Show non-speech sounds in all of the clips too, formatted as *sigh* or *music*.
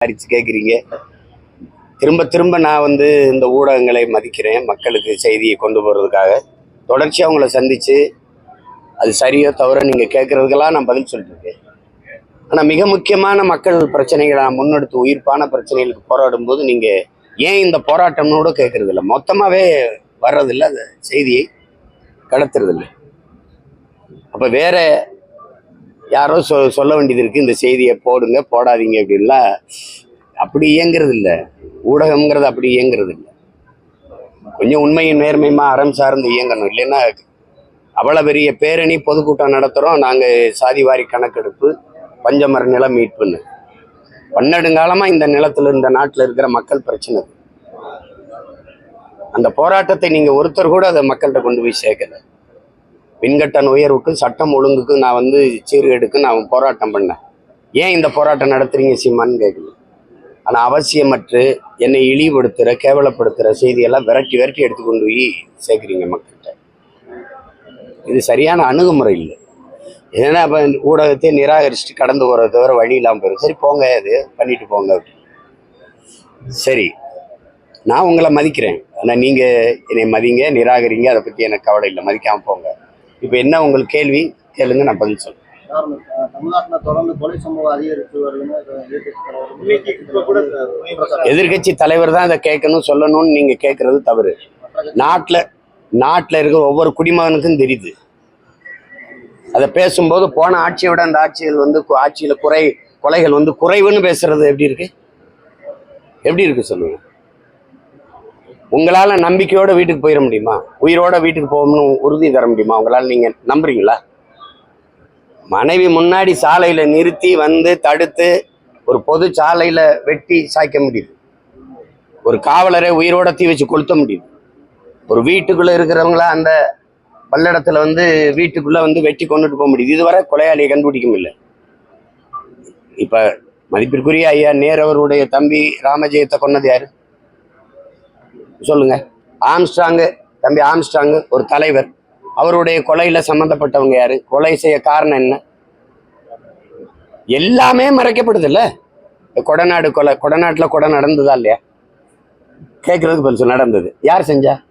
அரிச்சு கேட்குறீங்க திரும்ப திரும்ப நான் வந்து இந்த ஊடகங்களை மதிக்கிறேன் மக்களுக்கு செய்தியை கொண்டு போகிறதுக்காக தொடர்ச்சியாக அவங்கள சந்தித்து அது சரியோ தவிர நீங்கள் கேட்குறதுக்கெல்லாம் நான் பதில் சொல்லியிருக்கேன் ஆனால் மிக முக்கியமான மக்கள் பிரச்சனைகளை நான் முன்னெடுத்து உயிர்ப்பான பிரச்சனைகளுக்கு போராடும் போது நீங்கள் ஏன் இந்த போராட்டம்னு கூட கேட்கறது மொத்தமாகவே வர்றதில்ல அந்த செய்தியை. கடத்துறதில்லை. அப்போ வேற யாரோ சொ சொல்ல வேண்டியது இருக்குது இந்த செய்தியை போடுங்க போடாதீங்க அப்படின்லாம் அப்படி இயங்குறது இல்லை. ஊடகம்ங்கிறது அப்படி இயங்குறது இல்லை. கொஞ்சம் உண்மையின் நேர்மையுமா அறம் சார்ந்து இயங்கணும். இல்லைன்னா அவ்வளோ பெரிய பேரணி பொதுக்கூட்டம் நடத்துகிறோம் நாங்கள் சாதிவாரி கணக்கெடுப்பு பஞ்சமர நிலம் மீட்புன்னு. பன்னெடுங்காலமாக இந்த நிலத்தில் இந்த நாட்டில் இருக்கிற மக்கள் பிரச்சனை. அந்த போராட்டத்தை நீங்கள் ஒருத்தர் கூட அதை மக்கள்கிட்ட கொண்டு போய் சேர்க்கலை. மின்கட்டண உயர்வுக்கு சட்டம் ஒழுங்குக்கு நான் வந்து சீர்கேடுக்கு நான் போராட்டம் பண்ணேன். ஏன் இந்த போராட்டம் நடத்துறீங்க சீமான்னு கேட்கல ஆனால் அவசியமற்று என்னை இழிவுபடுத்துகிற கேவலப்படுத்துகிற செய்தியெல்லாம் விரட்டி விரட்டி எடுத்து கொண்டு போய் சேர்க்குறீங்க மக்கள்கிட்ட. இது சரியான அணுகுமுறை இல்லை. ஏன்னா இப்போ ஊடகத்தை நிராகரிச்சுட்டு கடந்து போகிறத தவிர வழி இல்லாமல் போயிடும் சரி போங்க இது பண்ணிட்டு போங்க சரி நான் உங்களை மதிக்கிறேன். ஆனால் நீங்கள் என்னை மதிங்க நிராகரிங்க அதை பற்றி எனக்கு கவலை இல்லை. மதிக்காமல் போங்க. இப்போ என்ன உங்களுக்கு கேள்வி? கேளுங்க நான் பதில் சொல்றேன். தமிழ்நாட்டுல தொடர்ந்து கொலை சம்பவம் அதிகரித்து வருதுன்னு எதிர்க்கட்சி தலைவர் தான் அதை கேட்கணும் சொல்லணும்னு நீங்கள் கேட்குறது தவறு. நாட்டில் நாட்டில் இருக்கிற ஒவ்வொரு குடிமகனுக்கும் தெரியுது. அதை பேசும்போது போன ஆட்சியை விட அந்த ஆட்சிகள் வந்து ஆட்சியில குறை கொலைகள் வந்து குறைவுன்னு பேசுறது எப்படி இருக்கு? எப்படி இருக்கு சொல்லுங்க. உங்களால் நம்பிக்கையோட வீட்டுக்கு போயிட முடியுமா? உயிரோட வீட்டுக்கு போகணும்னு உறுதி தர முடியுமா? உங்களால் நீங்கள் நம்புறீங்களா? மனைவி முன்னாடி சாலையில் நிறுத்தி வந்து தடுத்து ஒரு பொது சாலையில் வெட்டி சாய்க்க முடியுது. ஒரு காவலரை உயிரோட தீ வச்சு கொளுத்த முடியுது. ஒரு வீட்டுக்குள்ளே இருக்கிறவங்கள அந்த பல்லடத்தில் வந்து வீட்டுக்குள்ளே வந்து வெட்டி கொண்டுட்டு போக முடியுது. இதுவரை கொலையாளியை கண்டுபிடிக்க முடியல. இப்போ மதிப்பிற்குரிய ஐயா நேர் அவருடைய தம்பி ராமஜெயத்தை கொன்னது யாரு? சொல்லுங்கள் ஆம்ஸ்டாங்கு தம்பி ஆம்ஸ்டாங்கு ஒரு தலைவர். அவருடைய கொலையில் சம்மந்தப்பட்டவங்க யார்? கொலை செய்ய காரணம் என்ன? எல்லாமே மறைக்கப்படுதுல்ல? கொடநாடு கொலை கொடநாட்டில் கொடை நடந்ததா இல்லையா? கேட்குறதுக்கு பெருசு நடந்தது. யார் செஞ்சா?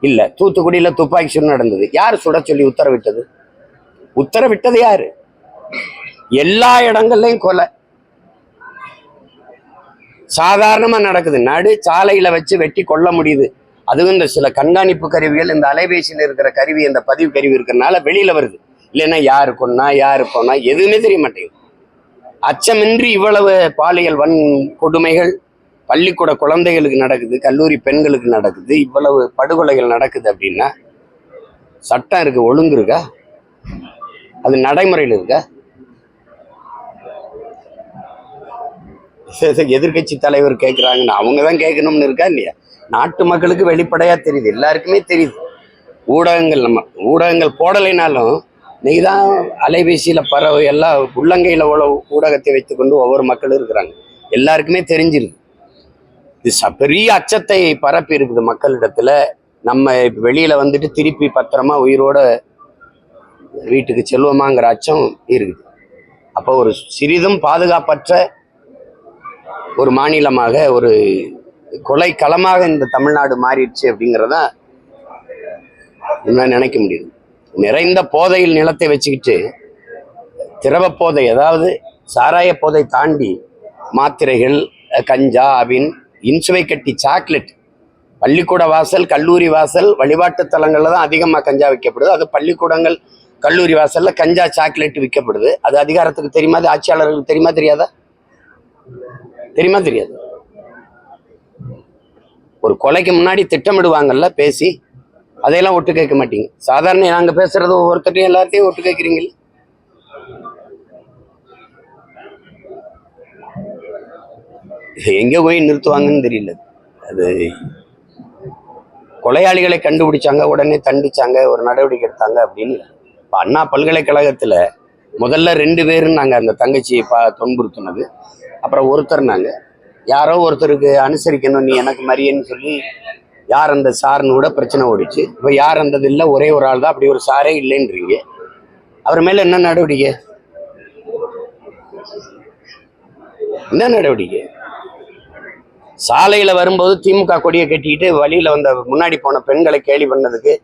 இல்லை தூத்துக்குடியில் துப்பாக்கி சூடு நடந்தது. யார் சுட சொல்லி உத்தரவிட்டது? உத்தரவிட்டது யார்? எல்லா இடங்கள்லையும் கொலை. சாதாரணமா நடக்குது. நடு சாலையில வச்சு வெட்டி கொல்ல முடியுது. அதுவும் இந்த சில கண்காணிப்பு கருவிகள் இந்த அலைபேசியில் இருக்கிற கருவி இந்த பதிவு கருவி இருக்கிறனால வெளியில வருது. இல்லைன்னா யாரு கொன்னா யாரு போனா எதுவுமே தெரிய மாட்டேங்குது. அச்சமின்றி இவ்வளவு பாலியல் வன் கொடுமைகள் பள்ளிக்கூட குழந்தைகளுக்கு நடக்குது கல்லூரி பெண்களுக்கு நடக்குது இவ்வளவு படுகொலைகள் நடக்குது அப்படின்னா சட்டம் இருக்கு ஒழுங்கு இருக்கா? அது நடைமுறையில் இருக்கா? எதிர்கட்சி எதிர்க்கட்சி தலைவர் கேட்குறாங்கன்னு அவங்க தான் கேட்கணும்னு இருக்கா இல்லையா? நாட்டு மக்களுக்கு வெளிப்படையாக தெரியுது எல்லாருக்குமே தெரியுது. ஊடகங்கள் நம்ம ஊடகங்கள் போடலைனாலும் நீ தான் அலைபேசியில் பரவ எல்லா உள்ளங்கையில் உள்ள ஊடகத்தை வைத்துக்கொண்டு ஒவ்வொரு மக்களும் இருக்கிறாங்க. எல்லாருக்குமே தெரிஞ்சிருக்கு இது ச- பெரிய அச்சத்தை பரப்பி இருக்குது மக்களிடத்துல. நம்ம வெளியில் வந்துட்டு திருப்பி பத்திரமா உயிரோட வீட்டுக்கு செல்வோமாங்கிற அச்சம் இருக்குது. அப்போ ஒரு சிறிதும் பாதுகாப்பற்ற ஒரு மாநிலமாக ஒரு கொலை களமாக இந்த தமிழ்நாடு மாறிடுச்சு அப்படிங்கிறத என்ன நினைக்க முடியுது. நிறைந்த போதையில் நிலத்தை வச்சுக்கிட்டு திரவ போதை அதாவது சாராய போதை தாண்டி மாத்திரைகள் கஞ்சா அபின் இன்சுவை கட்டி சாக்லேட் பள்ளிக்கூட வாசல் கல்லூரி வாசல் வழிபாட்டு தலங்களில் தான் அதிகமாக கஞ்சா விற்கப்படுது. அது பள்ளிக்கூடங்கள் கல்லூரி வாசலில் கஞ்சா சாக்லேட் விற்கப்படுது. அது அதிகாரத்துக்கு தெரியுமா? அது ஆட்சியாளர்களுக்கு தெரியுமா தெரியாதா? தெரியுமா தெரியாது? ஒரு கொலைக்கு முன்னாடி திட்டமிடுவாங்கல்ல பேசி அதையெல்லாம் ஒட்டு கேட்க மாட்டீங்க. சாதாரண நாங்க பேசுறது ஒவ்வொருத்தரையும் எல்லாத்தையும் ஒட்டு கேட்குறீங்க எங்க போய் நிறுத்துவாங்கன்னு தெரியல. அது கொலையாளிகளை கண்டுபிடிச்சாங்க உடனே தண்டிச்சாங்க ஒரு நடவடிக்கை எடுத்தாங்க அப்படின்னு இப்போ அண்ணா பல்கலைக்கழகத்தில் முதல்ல ரெண்டு பேரும் நாங்க அந்த தங்கச்சியை பா துன்புறுத்தினது. அப்புறம் ஒருத்தர் நாங்கள் யாரோ ஒருத்தருக்கு அனுசரிக்கணும் நீ எனக்கு மரியன்னு சொல்லி யார் அந்த சார்னு கூட பிரச்சனை ஓடிச்சு. இப்போ யார் அந்தது இல்லை ஒரே ஒரு ஆள் தான் அப்படி ஒரு சாரே இல்லைன்றீங்க. அவர் மேலே என்ன நடவடிக்கை? என்ன நடவடிக்கை? சாலையில் வரும்போது திமுக கொடியை கட்டிக்கிட்டு வழியில் வந்த முன்னாடி போன பெண்களை கேலி பண்ணதுக்கு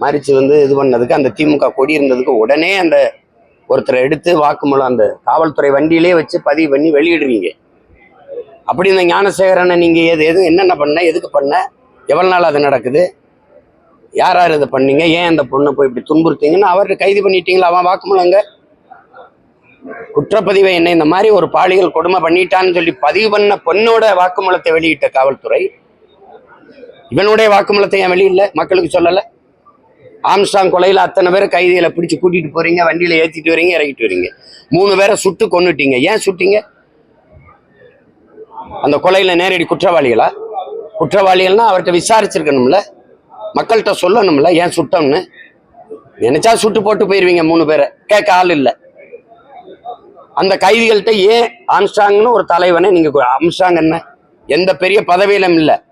மறிச்சு வந்து இது பண்ணதுக்கு அந்த திமுக கொடி இருந்ததுக்கு உடனே அந்த ஒருத்தரை எடுத்து வாக்குமூலம் அந்த காவல்துறை வண்டியிலே வச்சு பதிவு பண்ணி வெளியிடுறீங்க. அப்படி இந்த ஞானசேகரனை நீங்கள் எது எது என்னென்ன பண்ண எதுக்கு பண்ண எவ்வளோ நாள் அது நடக்குது? யார் யார் இதை பண்ணீங்க? ஏன் அந்த பொண்ணை போய் இப்படி துன்புறுத்தீங்கன்னு அவர்கிட்ட கைது பண்ணிட்டீங்களா? அவன் வாக்குமூலங்க குற்றப்பதிவை என்ன இந்த மாதிரி ஒரு பாலியல் கொடுமை பண்ணிட்டான்னு சொல்லி பதிவு பண்ண பொண்ணோட வாக்குமூலத்தை வெளியிட்ட காவல்துறை. இவனுடைய வாக்குமூலத்தை ஏன் வெளியில மக்களுக்கு சொல்லலை. ஆம்ஸ்டாங் கொலையில் அத்தனை பேரை கைதிகளை பிடிச்சி கூட்டிகிட்டு போகிறீங்க வண்டியில் ஏற்றிட்டு வரீங்க இறக்கிட்டு வரீங்க. மூணு பேரை சுட்டு கொண்டுட்டீங்க ஏன் சுட்டிங்க? அந்த கொலையில் நேரடி குற்றவாளிகளா? குற்றவாளிகள்னா அவர்கிட்ட விசாரிச்சிருக்கணும்ல? மக்கள்கிட்ட சொல்லணும்ல ஏன் சுட்டோம்னு? நினைச்சா சுட்டு போட்டு போயிடுவீங்க மூணு பேரை. கேட்க ஆள் இல்லை. அந்த கைதிகள்கிட்ட ஏன் ஆம்ஸ்டாங்னு ஒரு தலைவனை நீங்கள் ஆம்ஸ்டாங் என்ன? எந்த பெரிய பதவியிலும் இல்லை.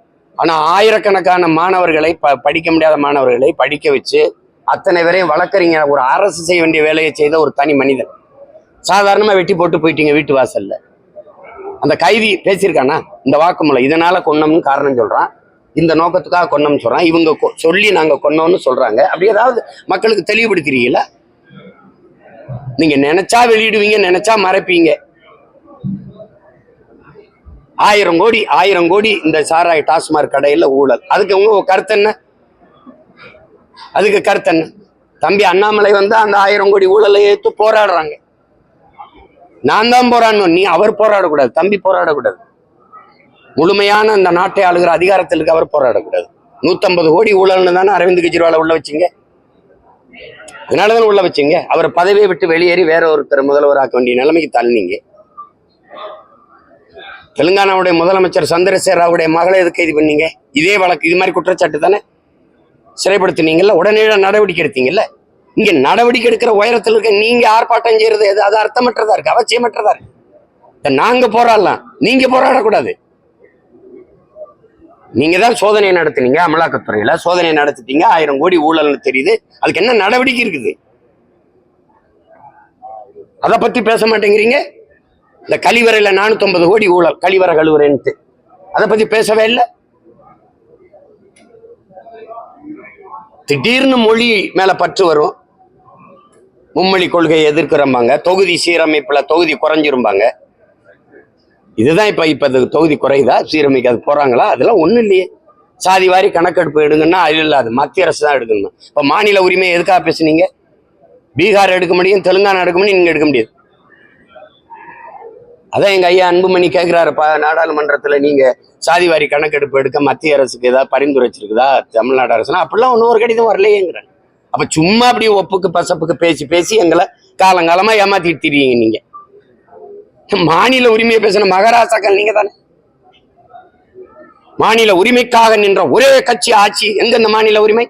ஆனால் ஆயிரக்கணக்கான மாணவர்களை ப படிக்க முடியாத மாணவர்களை படிக்க வச்சு அத்தனை பேரையும் வழக்கறிஞர் ஒரு அரசு செய்ய வேண்டிய வேலையை செய்த ஒரு தனி மனிதன். சாதாரணமாக வெட்டி போட்டு போயிட்டீங்க வீட்டு வாசலில். அந்த கைதி பேசியிருக்கானா? இந்த வாக்குமூலம். இதனால் கொன்னோம்னு காரணம் சொல்கிறான் இந்த நோக்கத்துக்காக கொன்னோம்னு சொல்கிறான் இவங்க கொ- சொல்லி நாங்கள் கொன்னோம்னு சொல்கிறாங்க அப்படி ஏதாவது மக்களுக்கு தெளிவுபடுத்துறீங்களா? நீங்கள் நினச்சா வெளியிடுவீங்க நினச்சா மறைப்பீங்க. ஆயிரம் கோடி ஆயிரம் கோடி இந்த சாராய டாஸ்மாக் கடையில் ஊழல். அதுக்கு உங்க கருத்து என்ன? அதுக்கு கருத்து என்ன? தம்பி அண்ணாமலை வந்து அந்த ஆயிரம் கோடி ஊழலை ஏற்று போராடுறாங்க. நான் தான் போராடணும். நீ அவர் போராடக்கூடாது தம்பி போராடக்கூடாது. முழுமையான அந்த நாட்டை ஆளுகிற அதிகாரத்திற்கு அவர் போராடக்கூடாது. நூத்தம்பது கோடி ஊழல்னு தானே அரவிந்த் கெஜ்ரிவாலை உள்ள வச்சீங்க? அதனாலதான் உள்ள வச்சிங்க? அவர் பதவியை விட்டு வெளியேறி வேற ஒருத்தர் முதல்வராக்க வேண்டிய நிலைமைக்கு தள்ளினீங்க தெலுங்கானாவுடைய முதலமைச்சர் சந்திரசேகர் ராவுடைய மகளை எதுக்கு கைது பண்ணீங்க? இதே வழக்கு இது மாதிரி குற்றச்சாட்டு தானே? சிறைப்படுத்தினீங்கல்ல? உடனே நடவடிக்கை எடுத்தீங்கல்ல? இங்க நடவடிக்கை எடுக்கிற உயரத்தில் இருக்க நீங்க ஆர்ப்பாட்டம் செய்யறது எது அது அர்த்தமற்றதா இருக்கு? அவசியமற்றதா இருக்கு? நாங்க போராடலாம். நீங்க போராடக்கூடாது. நீங்க தான் சோதனை நடத்துனீங்க அமலாக்கத்துறையில. சோதனை நடத்திட்டீங்க ஆயிரம் கோடி ஊழல்னு தெரியுது. அதுக்கு என்ன நடவடிக்கை இருக்குது? அதை பத்தி பேச மாட்டேங்கிறீங்க? இந்த கழிவறையில் நானூத்தொன்பது கோடி ஊழல் கழிவறை கழுவுறேன்ட்டு. அதை பத்தி பேசவே இல்லை. திடீர்னு மொழி மேல பற்று வரும். மும்மொழி கொள்கையை எதிர்க்கிறம்பாங்க. தொகுதி சீரமைப்புல தொகுதி குறைஞ்சிரும்பாங்க. இதுதான் இப்ப இப்ப தொகுதி குறையுதா சீரமைக்க அது போறாங்களா? அதெல்லாம் ஒண்ணும் இல்லையே. சாதி வாரி கணக்கெடுப்பு எடுங்கன்னா அது இல்லாது. மத்திய அரசு தான் எடுக்கணும். இப்ப மாநில உரிமை எதுக்காக பேசுனீங்க? பீகார் எடுக்க முடியும் தெலுங்கானா எடுக்க முடியும் நீங்க எடுக்க முடியாது. அதான் எங்க ஐயா அன்புமணி கேட்கிறாருப்பா நாடாளுமன்றத்துல நீங்க சாதி வாரி கணக்கெடுப்பு எடுக்க மத்திய அரசுக்கு ஏதாவது பரிந்துரைச்சிருக்குதா தமிழ்நாடு அரசுனா அப்படிலாம் ஒன்றும் ஒரு கடிதம் வரலையேங்கிறாங்க அப்ப சும்மா அப்படி ஒப்புக்கு பசப்புக்கு பேசி பேசி எங்களை காலங்காலமா ஏமாத்திட்டு திரியுங்க நீங்க. மாநில உரிமையை பேசின மகாராஷ்டிராக்கள் நீங்க தானே மாநில உரிமைக்காக நின்ற ஒரே கட்சி ஆட்சி எங்க இந்த மாநில உரிமை?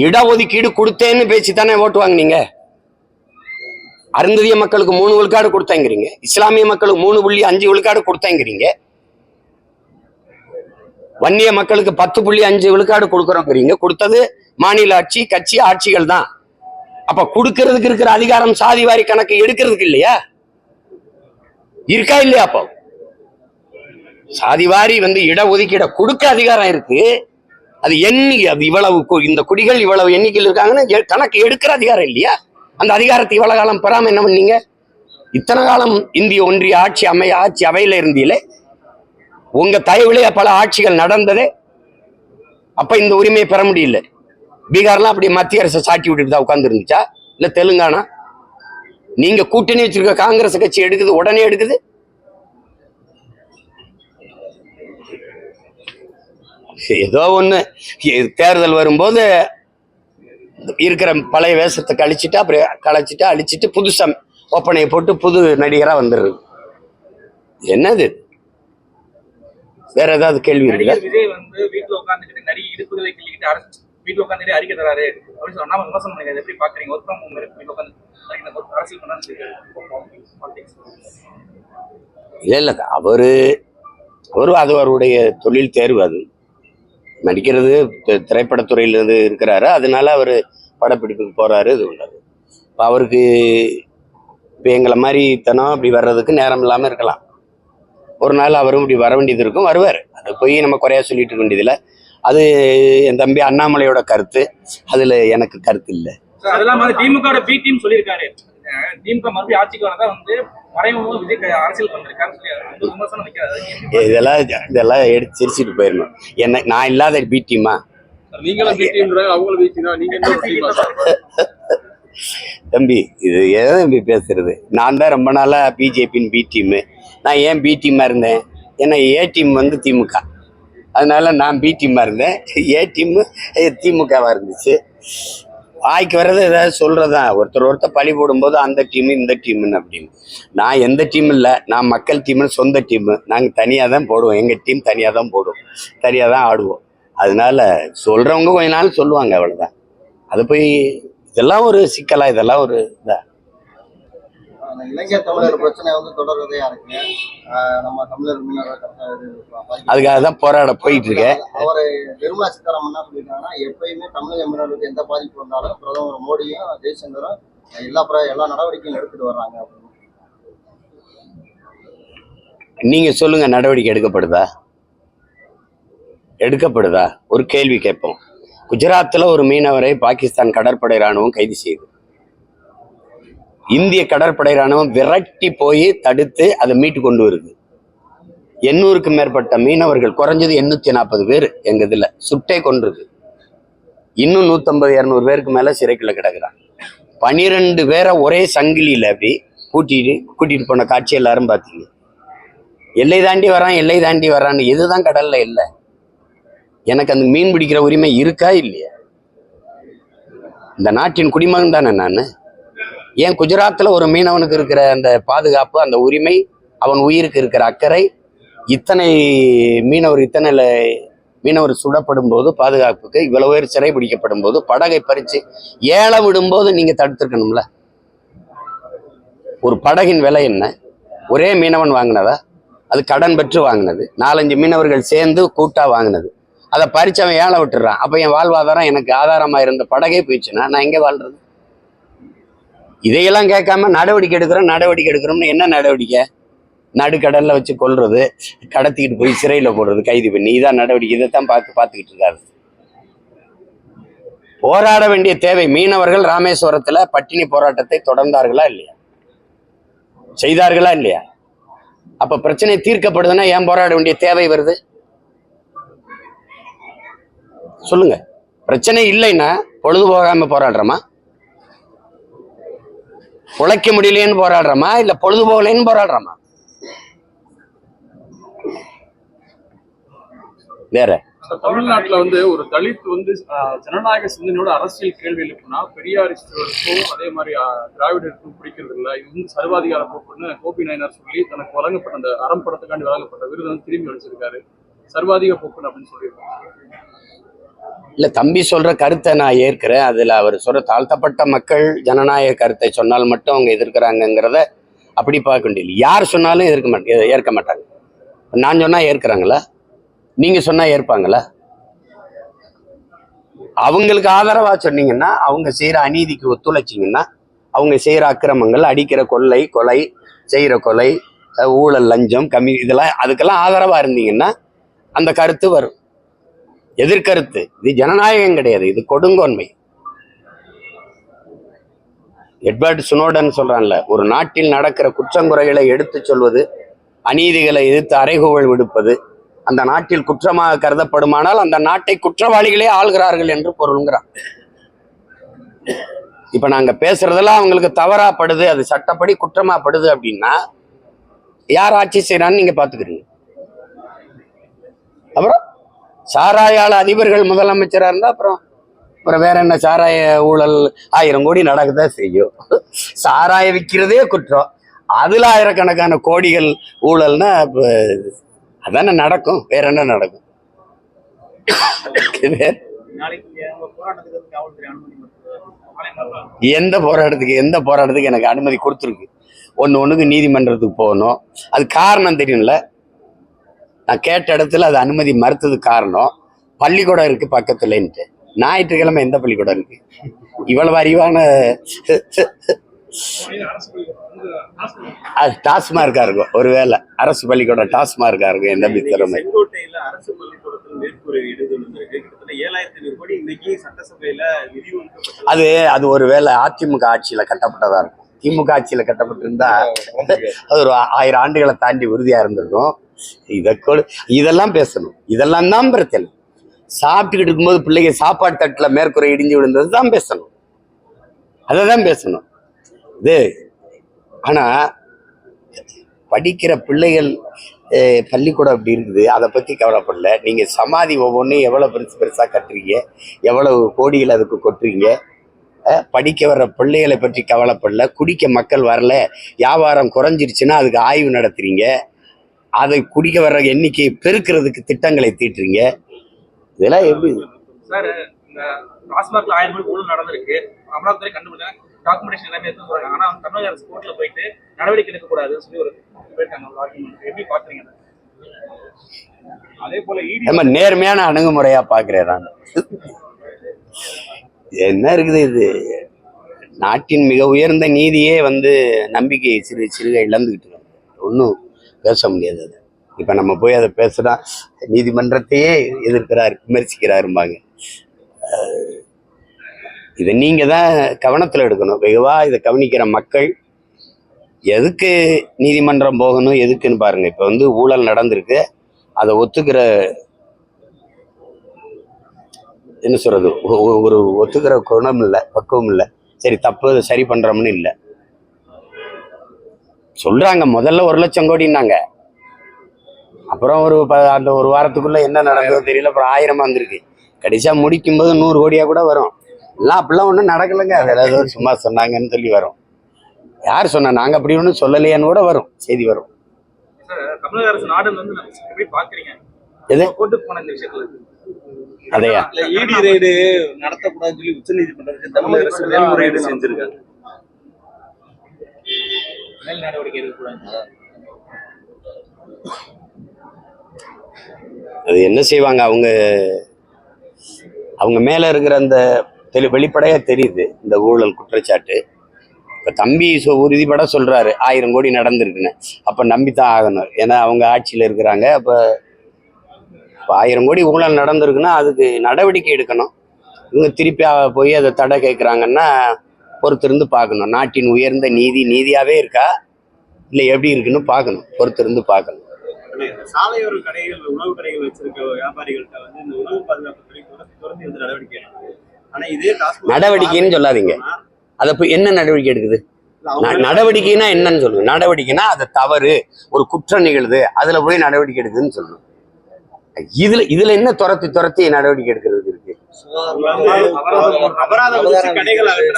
இடஒதுக்கீடு கொடுத்தேன்னு பேசி தானே ஓட்டு வாங்குனீங்க. அருந்ததிய மக்களுக்கு மூணு விழுக்காடு கொடுத்தேங்கிறீங்க. இஸ்லாமிய மக்களுக்கு மூணு புள்ளி அஞ்சு விழுக்காடு கொடுத்தேங்கிறீங்க. வன்னிய மக்களுக்கு பத்து புள்ளி அஞ்சு விழுக்காடு கொடுக்குறோங்கிறீங்க. கொடுத்தது மாநில ஆட்சி கட்சி ஆட்சிகள் தான். அப்ப கொடுக்கறதுக்கு இருக்கிற அதிகாரம் சாதி வாரி கணக்கு எடுக்கிறதுக்கு இல்லையா? இருக்கா இல்லையா அப்போ? சாதி வாரி வந்து இடஒதுக்கீட கொடுக்க அதிகாரம் இருக்கு. அது எண்ணி அது இவ்வளவு இந்த குடிகள் இவ்வளவு எண்ணிக்கையில் இருக்காங்கன்னு கணக்கு எடுக்கிற அதிகாரம் இல்லையா? அந்த அதிகாரத்தை இவ்வளவு காலம் பெறாம என்ன பண்ணீங்க? இத்தனை காலம் இந்திய ஒன்றிய ஆட்சி அமை ஆட்சி அவையில இருந்தீங்களே? உங்க தயவுலேயே பல ஆட்சிகள் நடந்ததே. அப்ப இந்த உரிமையை பெற முடியல. பீகார்லாம் அப்படி மத்திய அரசை சாட்டி விட்டுட்டு தான் உட்காந்துருந்துச்சா இல்லை இல்ல தெலுங்கானா? நீங்க கூட்டணி வச்சிருக்க காங்கிரஸ் கட்சி எடுக்குது உடனே எடுக்குது? ஏதோ ஒண்ணு தேர்தல் வரும்போது இருக்கிற பழைய வேஷத்தை கழிச்சிட்டு அப்படியே கழிச்சிட்டு அழிச்சிட்டு புதுசா ஒப்பனையை போட்டு புது நடிகரா வந்துடுறது. என்னது? வேற ஏதாவது கேள்வி நடிகர் விஜய் வந்து வீட்டுல உட்காந்துக்கிட்டு நிறைய இடுப்புகளை கிள்ளிக்கிட்டு அரசு வீட்டுல உட்காந்துட்டு அறிக்கை தராரு. அப்படின்னு சொன்னா விமர்சனம் பண்ணீங்க எப்படி பாக்குறீங்க? ஒர்க் ஃப்ரம் ஹோம் இருக்கு வீட்டுல உட்காந்து அரசியல் பண்ணான்னு இல்ல இல்ல அவரு அவரு அது அவருடைய தொழில் தேர்வு அது. நடிக்கிறது திரைப்படத்துறையிலிருந்து இருந்து இருக்கிறாரு. அதனால அவர் படப்பிடிப்புக்கு போகிறாரு இது உள்ளது இப்போ அவருக்கு இப்போ எங்களை மாதிரி தனம் அப்படி வர்றதுக்கு நேரம் இல்லாமல் இருக்கலாம். ஒரு நாள் அவரும் இப்படி வர வேண்டியது இருக்கும் வருவார். அதை போய் நம்ம குறையா சொல்லிட்டு இருக்க வேண்டியதில்லை. அது என் தம்பி அண்ணாமலையோட கருத்து. அதில் எனக்கு கருத்து இல்லை. அதெல்லாம் திமுக பி டீம் சொல்லியிருக்காரு. திமுக மறுபடியும் ஆட்சிக்கு வந்து இதெல்லாம் இதெல்லாம் எடுத்து சிரிச்சிட்டு போயிடணும். என்ன நான் இல்லாத பி டீமா *laughs* தம்பி இது எதை தம்பி பேசுறது? நான் தான் ரொம்ப நாளா பிஜேபின்னு பி டீமு நான் ஏன் பி டீமா இருந்தேன்? ஏன்னா ஏ டீம் வந்து திமுக. அதனால நான் பி டீமா இருந்தேன். ஏ டீமு திமுகவா இருந்துச்சு. வாய்க்கு வர்றது ஏதாவது சொல்கிறதா ஒருத்தர் ஒருத்தர் பழி போடும்போது அந்த டீம் இந்த டீம்னு அப்படின்னு. நான் எந்த டீம் இல்லை நான் மக்கள் டீம்னு சொந்த டீமு நாங்கள் தனியாக தான் போடுவோம். எங்கள் டீம் தனியாக தான் போடுவோம் தனியாக தான் ஆடுவோம். அதனால சொல்கிறவங்க கொஞ்ச நாள் சொல்லுவாங்க அவ்வளோதான் அது போய் இதெல்லாம் ஒரு சிக்கலாக இதெல்லாம் ஒரு இதாக அந்த இலங்கை தமிழர் பிரச்சனை வந்து தொடர்றதையா இருக்கு நம்ம தமிழர் அதுக்காக தான் போராட போயிட்டு இருக்கேன். அவரை நிர்மலா சீதாராமன் என்ன சொல்லியிருக்காங்கன்னா எப்பயுமே தமிழக மீனவர்களுக்கு எந்த பாதிப்பு வந்தாலும் பிரதமர் மோடியும் ஜெய்சங்கரும் எல்லா எல்லா நடவடிக்கையும் எடுத்துட்டு வர்றாங்க நீங்க சொல்லுங்க நடவடிக்கை எடுக்கப்படுதா? எடுக்கப்படுதா? ஒரு கேள்வி கேட்போம். குஜராத்தில் ஒரு மீனவரை பாகிஸ்தான் கடற்படை ராணுவம் கைது செய்யுது இந்திய கடற்படை ராணுவம் விரட்டி போய் தடுத்து அதை மீட்டு கொண்டு வருது. எண்ணூறுக்கும் மேற்பட்ட மீனவர்கள் குறைஞ்சது எண்ணூத்தி நாற்பது பேர் எங்க இதுல சுட்டே கொன்றுது. இன்னும் நூத்தம்பது இரநூறு பேருக்கு மேல சிறைக்குள்ள கிடக்குறாங்க. பனிரெண்டு பேரை ஒரே சங்கிலியில அப்படி கூட்டிட்டு கூட்டிட்டு போன காட்சி எல்லாரும் பார்த்தீங்க. எல்லை தாண்டி வரான் எல்லை தாண்டி வரான்னு இதுதான் கடல்ல இல்லை. எனக்கு அந்த மீன் பிடிக்கிற உரிமை இருக்கா இல்லையா? இந்த நாட்டின் குடிமகன் தானே நான்? ஏன் குஜராத்தில் ஒரு மீனவனுக்கு இருக்கிற அந்த பாதுகாப்பு அந்த உரிமை அவன் உயிருக்கு இருக்கிற அக்கறை இத்தனை மீனவர் இத்தனை மீனவர் சுடப்படும் போது பாதுகாப்புக்கு இவ்வளவு பேர் சிறை பிடிக்கப்படும் போது படகை பறிச்சு ஏழை விடும்போது நீங்க தடுத்துருக்கணும்ல? ஒரு படகின் விலை என்ன? ஒரே மீனவன் வாங்கினதா? அது கடன் பெற்று வாங்கினது. நாலஞ்சு மீனவர்கள் சேர்ந்து கூட்டாக வாங்கினது. அதை பறிச்சு அவன் ஏழை விட்டுறான். அப்ப என் வாழ்வாதாரம் எனக்கு ஆதாரமாக இருந்த படகே போயிடுச்சுன்னா நான் எங்க வாழ்றது? இதையெல்லாம் கேட்காம நடவடிக்கை எடுக்கிறோம் நடவடிக்கை எடுக்கிறோம்னு என்ன நடவடிக்கை? நடுக்கடல்ல வச்சு கொல்றது கடத்திக்கிட்டு போய் சிறையில் போடுறது கைது பண்ணி. இதான் நடவடிக்கை. இதைத்தான் பார்த்து பார்த்துக்கிட்டு இருக்காரு. போராட வேண்டிய தேவை மீனவர்கள் ராமேஸ்வரத்துல பட்டினி போராட்டத்தை தொடர்ந்தார்களா இல்லையா? செய்தார்களா இல்லையா? அப்ப பிரச்சனை தீர்க்கப்படுதுன்னா ஏன் போராட வேண்டிய தேவை வருது? சொல்லுங்க. பிரச்சனை இல்லைன்னா பொழுது போகாம போராடுறோமா? உழைக்க முடியலையேன்னு போராடுறோமா? இல்ல பொழுது போகலன்னு போராடுறோமா? வேற. தமிழ்நாட்டுல வந்து ஒரு தலித் வந்து ஜனநாயக சிந்தனையோட அரசியல் கேள்வி எழுப்புனா பெரியாரிஸ்டுகளுக்கும் அதே மாதிரி திராவிடருக்கும் பிடிக்கிறது இல்ல இது வந்து சர்வாதிகார போக்குன்னு கோபி நாயனார் சொல்லி தனக்கு வழங்கப்பட்ட அந்த அறம் படத்துக்காண்டி வழங்கப்பட்ட விருது வந்து திரும்பி அடிச்சிருக்காரு சர்வாதிக போக்குன்னு அப்படின்னு சொல்லியிருக்காங்க. இல்ல தம்பி சொல்ற கருத்தை நான் ஏற்கிறேன். அதுல அவர் சொல்கிற தாழ்த்தப்பட்ட மக்கள் ஜனநாயக கருத்தை சொன்னால் மட்டும் அவங்க எதிர்க்கிறாங்கங்கிறத அப்படி பார்க்க வேண்டியது யார் சொன்னாலும் எதிர்க்க மாட்டாங்க ஏற்க மாட்டாங்க. நான் சொன்னா ஏற்கிறாங்களா? நீங்க சொன்னா ஏற்பாங்களா? அவங்களுக்கு ஆதரவா சொன்னீங்கன்னா அவங்க செய்யற அநீதிக்கு ஒத்துழைச்சிங்கன்னா அவங்க செய்யற அக்கிரமங்கள் அடிக்கிற கொள்ளை கொலை செய்யற கொலை ஊழல் லஞ்சம் கம்மி இதெல்லாம் அதுக்கெல்லாம் ஆதரவா இருந்தீங்கன்னா அந்த கருத்து வரும். எதிர்கருத்து. இது ஜனநாயகம் கிடையாது இது கொடுங்கோன்மை. எட்வர்ட் சுனோடன் சொல்றான்ல ஒரு நாட்டில் நடக்கிற குற்றங்குறைகளை எடுத்துச் சொல்வது அநீதிகளை எதிர்த்து அறைகூவல் விடுப்பது அந்த நாட்டில் குற்றமாக கருதப்படுமானால் அந்த நாட்டை குற்றவாளிகளே ஆள்கிறார்கள் என்று பொருளுங்கிறான். இப்ப நாங்க பேசுறதெல்லாம் அவங்களுக்கு தவறா படுது அது சட்டப்படி குற்றமா படுது அப்படின்னா யார் ஆட்சி செய்யறான்னு நீங்க பாத்துக்கிறீங்க. அப்புறம்? சாராயால அதிபர்கள் முதலமைச்சராக இருந்தால் அப்புறம் அப்புறம் வேற என்ன சாராய ஊழல் ஆயிரம் கோடி நடக்கதான் செய்யும். சாராய விற்கிறதே குற்றம். அதில் ஆயிரக்கணக்கான கோடிகள் ஊழல்னா இப்போ அதானே நடக்கும். வேற என்ன நடக்கும்? எந்த போராட்டத்துக்கு எந்த போராட்டத்துக்கு எனக்கு அனுமதி கொடுத்துருக்கு? ஒன்று ஒன்றுக்கு நீதிமன்றத்துக்கு போகணும். அது காரணம் தெரியும்ல. நான் கேட்ட இடத்துல அது அனுமதி மறுத்தது காரணம் பள்ளிக்கூடம் இருக்கு பக்கத்துலன்ட்டு. ஞாயிற்றுக்கிழமை எந்த பள்ளிக்கூடம் இருக்கு? இவ்வளவு அறிவான அது டாஸ்மார்க்கா இருக்கும். ஒருவேளை அரசு பள்ளிக்கூடம் டாஸ்மார்க்கா இருக்கும் தம்பி திறமை? அது அது ஒருவேளை அதிமுக ஆட்சியில கட்டப்பட்டதா இருக்கும். திமுக ஆட்சியில கட்டப்பட்டிருந்தா அது ஒரு ஆயிரம் ஆண்டுகளை தாண்டி உறுதியா இருந்திருக்கும். இதை இதெல்லாம் பேசணும். இதெல்லாம் தான் பிரச்சனை. சாப்பிட்டுக்கிட்டு இருக்கும்போது பிள்ளைங்க சாப்பாடு தட்டில் மேற்கூரை இடிஞ்சு விழுந்தது தான் பேசணும். அதை தான் பேசணும். இது ஆனால் படிக்கிற பிள்ளைகள் பள்ளிக்கூடம் அப்படி இருக்குது. அதை பற்றி கவலைப்படல. நீங்கள் சமாதி ஒவ்வொன்றும் எவ்வளோ பெருசு பெருசாக கட்டுறீங்க? எவ்வளவு கோடிகள் அதுக்கு கொட்டுறீங்க? படிக்க வர்ற பிள்ளைகளை பற்றி கவலைப்படல. குடிக்க மக்கள் வரல. வியாபாரம் குறைஞ்சிருச்சுன்னா அதுக்கு ஆய்வு நடத்துறீங்க. அதை குடிக்க வர்ற எண்ணிக்கையை பெருக்கிறதுக்கு திட்டங்களை தீட்டுறீங்க. இதெல்லாம் எப்படி? சார் இந்த டாஸ்மாக்ல ஆயிரம் கோடி ஊழல் நடந்திருக்கு. அமலாக்கத்துறை கண்டுபிடிச்சா டாக்குமெண்டேஷன் எல்லாமே எடுத்து சொல்றாங்க ஆனா தமிழக அரசு கோர்ட்ல போயிட்டு நடவடிக்கை எடுக்கக்கூடாதுன்னு சொல்லி ஒரு எப்படி பாக்குறீங்க அதை? போல நம்ம நேர்மையான அணுகுமுறையா பார்க்கிறேன் நான். என்ன இருக்குது இது? நாட்டின் மிக உயர்ந்த நீதியே வந்து நம்பிக்கை சிறு சிறுக இழந்துகிட்டு ஒன்றும் பேச முடியாது அது. இப்போ நம்ம போய் அதை பேசுனா நீதிமன்றத்தையே எதிர்க்கிறார் விமர்சிக்கிறாரும்பாங்க. இதை நீங்கள் தான் கவனத்தில் எடுக்கணும். வெகுவாக இதை கவனிக்கிற மக்கள் எதுக்கு நீதிமன்றம் போகணும் எதுக்குன்னு பாருங்கள் இப்போ வந்து ஊழல் நடந்திருக்கு. அதை ஒத்துக்கிற என்ன சொல்கிறது ஒரு ஒத்துக்கிற குணம் இல்லை பக்குவம் இல்லை. சரி தப்பு சரி பண்ணுறோம்னு இல்லை. சொல்றாங்க முதல்ல ஒரு லட்சம் கோடின்னாங்க. அப்புறம் ஒரு அந்த ஒரு வாரத்துக்குள்ள என்ன நடந்ததோ தெரியல அப்புறம் ஆயிரமா வந்திருக்கு. கடைசியா முடிக்கும் போது நூறு கோடியா கூட வரும். எல்லாம் அப்படிலாம் ஒன்றும் நடக்கலைங்க. அது ஏதோ சும்மா சொன்னாங்கன்னு சொல்லி வரும். யார் சொன்னா நாங்க அப்படி ஒன்றும் சொல்லலையான்னு கூட வரும். செய்தி வரும். சார் தமிழக அரசு நாடு வந்து எப்படி பாக்குறீங்க எது? கோர்ட்டுக்கு போன இந்த விஷயத்துல. அதையா? ரைடு நடத்தக்கூடாதுன்னு சொல்லி உச்ச நீதிமன்றத்துக்கு தமிழக அரசு மேல்முறையீடு செஞ்சிருக்காங்க. மேல் நடவடிக்கை எடுக்கக்கூடாது அது என்ன செய்வாங்க? அவங்க அவங்க மேல இருக்கிற அந்த தெளி வெளிப்படையா தெரியுது இந்த ஊழல் குற்றச்சாட்டு. இப்ப தம்பி சொ- உறுதிப்பட சொல்றாரு ஆயிரம் கோடி நடந்திருக்குன்னு. அப்ப நம்பித்தான் ஆகணும். ஏன்னா அவங்க ஆட்சியில இருக்கிறாங்க அப்ப இப்போ ஆயிரம் கோடி ஊழல் நடந்திருக்குன்னா அதுக்கு நடவடிக்கை எடுக்கணும். இவங்க திருப்பி போய் அதை தடை கேட்குறாங்கன்னா பொறுத்திருந்து பார்க்கணும். நாட்டின் உயர்ந்த நீதி நீதியாவே இருக்கா? இல்லை எப்படி இருக்குன்னு பார்க்கணும். பொறுத்திருந்து பார்க்கணும். சாலையோர கடைகள் உணவு கடைகள் வச்சிருக்க வியாபாரிகள்கிட்ட வந்து இந்த உணவு பாதுகாப்பு துறை தொடர்ந்து தொடர்ந்து வந்து நடவடிக்கை எடுக்குது ஆனா இதே டாஸ்மாக் நடவடிக்கைன்னு சொல்லாதீங்க. அதை போய் என்ன நடவடிக்கை எடுக்குது? நடவடிக்கைனா என்னன்னு சொல்லுங்க. நடவடிக்கைனா அது தவறு ஒரு குற்றம் நிகழுது அதுல போய் நடவடிக்கை எடுக்குதுன்னு சொல்லணும் இதுல இதுல என்ன துரத்தி துரத்தி நடவடிக்கை எடுக்கிறதுக்கு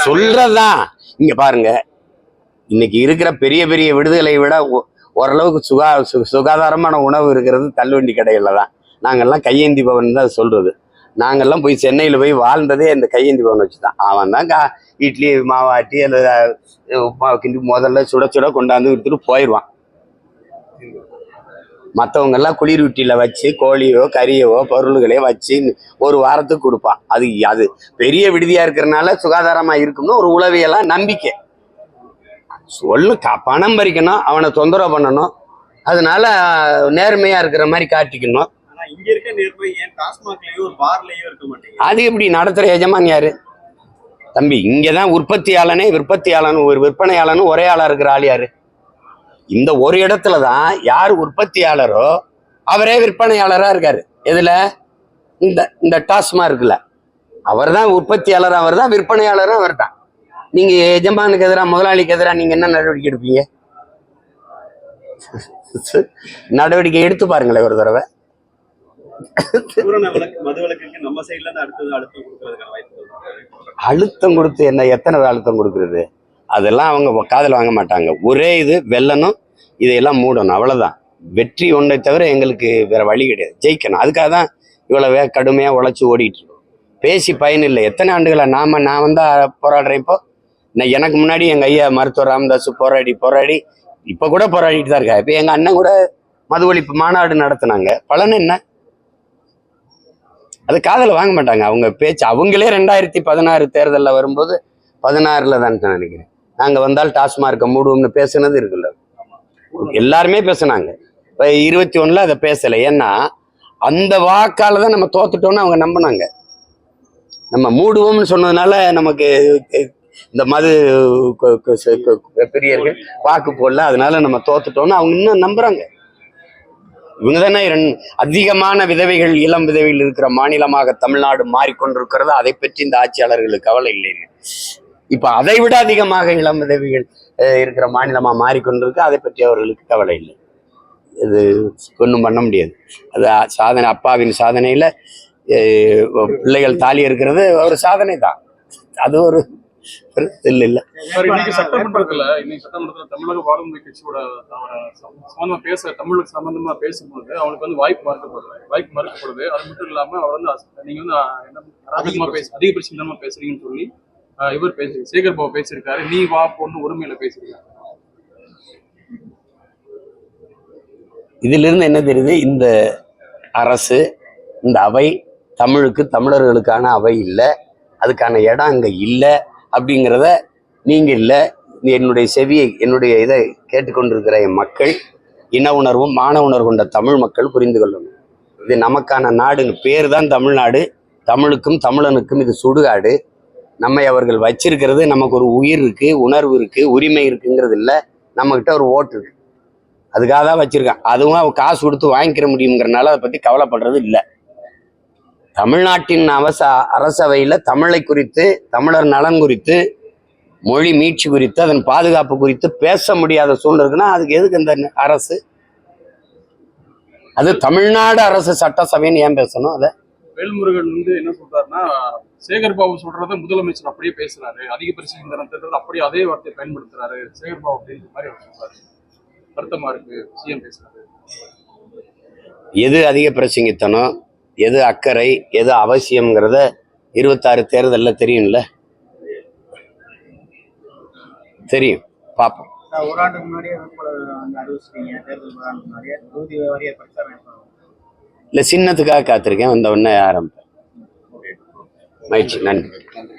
சொல்றதுதான் இங்க பாருங்க. இன்னைக்கு இருக்கிற பெரிய பெரிய விடுதலை விட ஓரளவுக்கு சுகா சு- சுகாதாரமான உணவு இருக்கிறது தள்ளுவண்டி கடையில தான். நாங்கள்லாம் கையேந்தி பவன் தான் சொல்றது. நாங்கெல்லாம் போய் சென்னையில் போய் வாழ்ந்ததே இந்த கையேந்தி பவன் வச்சு தான். அவன் தான் கா இட்லி மாவாட்டி அந்த அஹ், உப்புமா கிண்டி முதல்ல சுட சுட கொண்டாந்து விட்டுட்டு போயிடுவான் மற்றவங்க எல்லாம் குளிர் வீட்டில வச்சு கோழியோ கறியவோ பொருள்களையோ வச்சு ஒரு வாரத்துக்கு கொடுப்பான். அது அது பெரிய விடுதியா இருக்கிறனால சுகாதாரமா இருக்கும்னு ஒரு உளவியலா நம்பிக்கை. சொல்லு க- பணம் பறிக்கணும் அவனை தொந்தரவு பண்ணணும். அதனால நேர்மையா இருக்கிற மாதிரி காட்டிக்கணும். இங்க அது எப்படி? நடத்துற எஜமான் யாரு? தம்பி இங்கதான் உற்பத்தியாளனே விற்பத்தியாளனும் ஒரு விற்பனையாளனும் ஒரே ஆளா இருக்கிற ஆள் யாரு? இந்த ஒரு இடத்துல தான் யார் உற்பத்தியாளரோ அவரே விற்பனையாளரா இருக்காரு. எதுல? இந்த இந்த டாஸ்மா இருக்குல்ல. அவர் தான் உற்பத்தியாளர் அவர் தான் விற்பனையாளரும் அவர் தான் நீங்க எஜமானுக்கு எதிராக முதலாளிக்கு எதிராக நீங்க என்ன நடவடிக்கை எடுப்பீங்க? நடவடிக்கை எடுத்து பாருங்களேன் ஒரு தடவை. அழுத்தம் கொடுத்து என்ன எத்தனை அழுத்தம் கொடுக்கறது? அதெல்லாம் அவங்க காதில் வாங்க மாட்டாங்க. ஒரே இது வெல்லணும் இதையெல்லாம் மூடணும். அவ்வளோதான் வெற்றி ஒன்றை தவிர எங்களுக்கு வேற வழி கிடையாது. ஜெயிக்கணும். அதுக்காக தான் இவ்வளவு கடுமையாக உழைச்சி ஓடிட்டு இருக்கோம். பேசி பயன் இல்லை. எத்தனை ஆண்டுகளா நாம் நான் வந்து போராடுறேன் இப்போ? நான் எனக்கு முன்னாடி எங்கள் ஐயா மருத்துவர் ராமதாஸ் போராடி போராடி இப்போ கூட போராடிட்டு தான் இருக்கா இப்போ எங்கள் அண்ணன் கூட மது ஒழிப்பு மாநாடு நடத்துனாங்க. பலன் என்ன? அது காதில் வாங்க மாட்டாங்க. அவங்க பேச்சு அவங்களே ரெண்டாயிரத்தி பதினாறு தேர்தலில் வரும்போது பதினாறில் தான் நினைக்கிறேன். நாங்கள் வந்தால் டாஸ்மார்க்கை மூடுவோம்னு பேசுனது இருக்குல்ல. எல்லாருமே பேசுனாங்க. இப்போ இருபத்தி ஒன்றில் அதை பேசலை. ஏன்னா அந்த வாக்கால் தான் நம்ம தோத்துட்டோம்னு அவங்க நம்பினாங்க. நம்ம மூடுவோம்னு சொன்னதுனால நமக்கு இந்த மது பெரியர்கள் வாக்கு போடல. அதனால நம்ம தோத்துட்டோம்னு அவங்க இன்னும் நம்புறாங்க. இவங்க தானே அதிகமான விதவைகள் இளம் விதவைகள் இருக்கிற மாநிலமாக தமிழ்நாடு மாறிக்கொண்டிருக்கிறதோ? அதை பற்றி இந்த ஆட்சியாளர்களுக்கு கவலை இல்லைன்னு. இப்போ அதை விட அதிகமாக இளம் விதவைகள் அஹ், இருக்கிற மாநிலமா மாறிக்கொண்டிருக்கு. அதை பற்றி அவர்களுக்கு கவலை இல்லை. இது ஒன்றும் பண்ண முடியாது. அது சாதனை அப்பாவின் சாதனையில் பிள்ளைகள் தாலி இருக்கிறது ஒரு சாதனை தான். அது ஒரு இல்லை. இல்லை சட்டமன்றத்தில் இன்னைக்கு சட்டமன்றத்தில் தமிழக வாழ்முறை கட்சியோட அவரை சம்ம- சம்பந்தமா பேச தமிழுக்கு சம்பந்தமா பேசும்போது அவங்களுக்கு வந்து வாய்ப்பு மறுக்கப்படுது. வாய்ப்பு மறுக்கப்படுது. அது மட்டும் இல்லாமல் அவர் வந்து அஸ்- நீங்க வந்து அஹ், என்ன அதிகமா பேச அதிக பேசுறீங்கன்னு சொல்லி இவர் பேசி சேகர் பாபு பேசியிருக்காரு. நீ வா பொண்ணு உரிமையில பேசியிருக்காரு இதிலிருந்து என்ன தெரியுது? இந்த அரசு இந்த அவை தமிழுக்கு தமிழர்களுக்கான அவை இல்லை அதுக்கான இடம் அங்கே இல்லை அப்படிங்கிறத நீங்கள் இல்லை. என்னுடைய செவியை என்னுடைய இதை கேட்டுக்கொண்டிருக்கிற என் மக்கள் இன உணர்வும் மான உணர்வு கொண்ட தமிழ் மக்கள் புரிந்து கொள்ளணும். இது நமக்கான நாடுன்னு பேர் தான் தமிழ்நாடு. தமிழுக்கும் தமிழனுக்கும் இது சுடுகாடு. நம்மை அவர்கள் வச்சிருக்கிறது நமக்கு ஒரு உயிர் இருக்கு உணர்வு இருக்கு உரிமை இருக்குங்கிறது இல்லை. நம்மக்கிட்ட ஒரு ஓட்டு இருக்கு. அதுக்காக தான் வச்சிருக்கான். அதுவும் அவன் காசு கொடுத்து வாங்கிக்கிற முடியுங்கிறனால அதை பற்றி கவலைப்படுறது இல்லை. தமிழ்நாட்டின் அவச அரசவையில் தமிழை குறித்து தமிழர் நலன் குறித்து மொழி மீட்சி குறித்து அதன் பாதுகாப்பு குறித்து பேச முடியாத சூழ்நிலை இருக்குன்னா அதுக்கு எதுக்கு இந்த அரசு? அது தமிழ்நாடு அரசு சட்டசபைன்னு ஏன் பேசணும் அதை? வேல்முருகன் வந்து என்ன சொல்றாருன்னா சேகர் பாபு சொல்றத முதலமைச்சர் அப்படியே பேசுறாரு. அதிக பிரச்சனை அப்படியே அதே வார்த்தையை பயன்படுத்துறாரு. சேகர் பாபு அப்படின்ற மாதிரி அவர் சொல்றாரு. வருத்தமா இருக்கு. சிஎம் பேசுறாரு. எது அதிக பிரசங்கித்தனம் எது அக்கறை எது அவசியம்ங்கிறத இருபத்தாறு தேர்தலில் தெரியும்ல? தெரியும். பார்ப்போம். ஒரு ஆண்டுக்கு முன்னாடியே அறிவிச்சிட்டீங்க. தேர்தல் முன்னாடியே தொகுதி வாரிய பிரச்சாரம்? இல்லை சின்னத்துக்காக காத்திருக்கேன். வந்த உடனே ஆரம்பிப்பேன். மகிழ்ச்சி. நன்றி.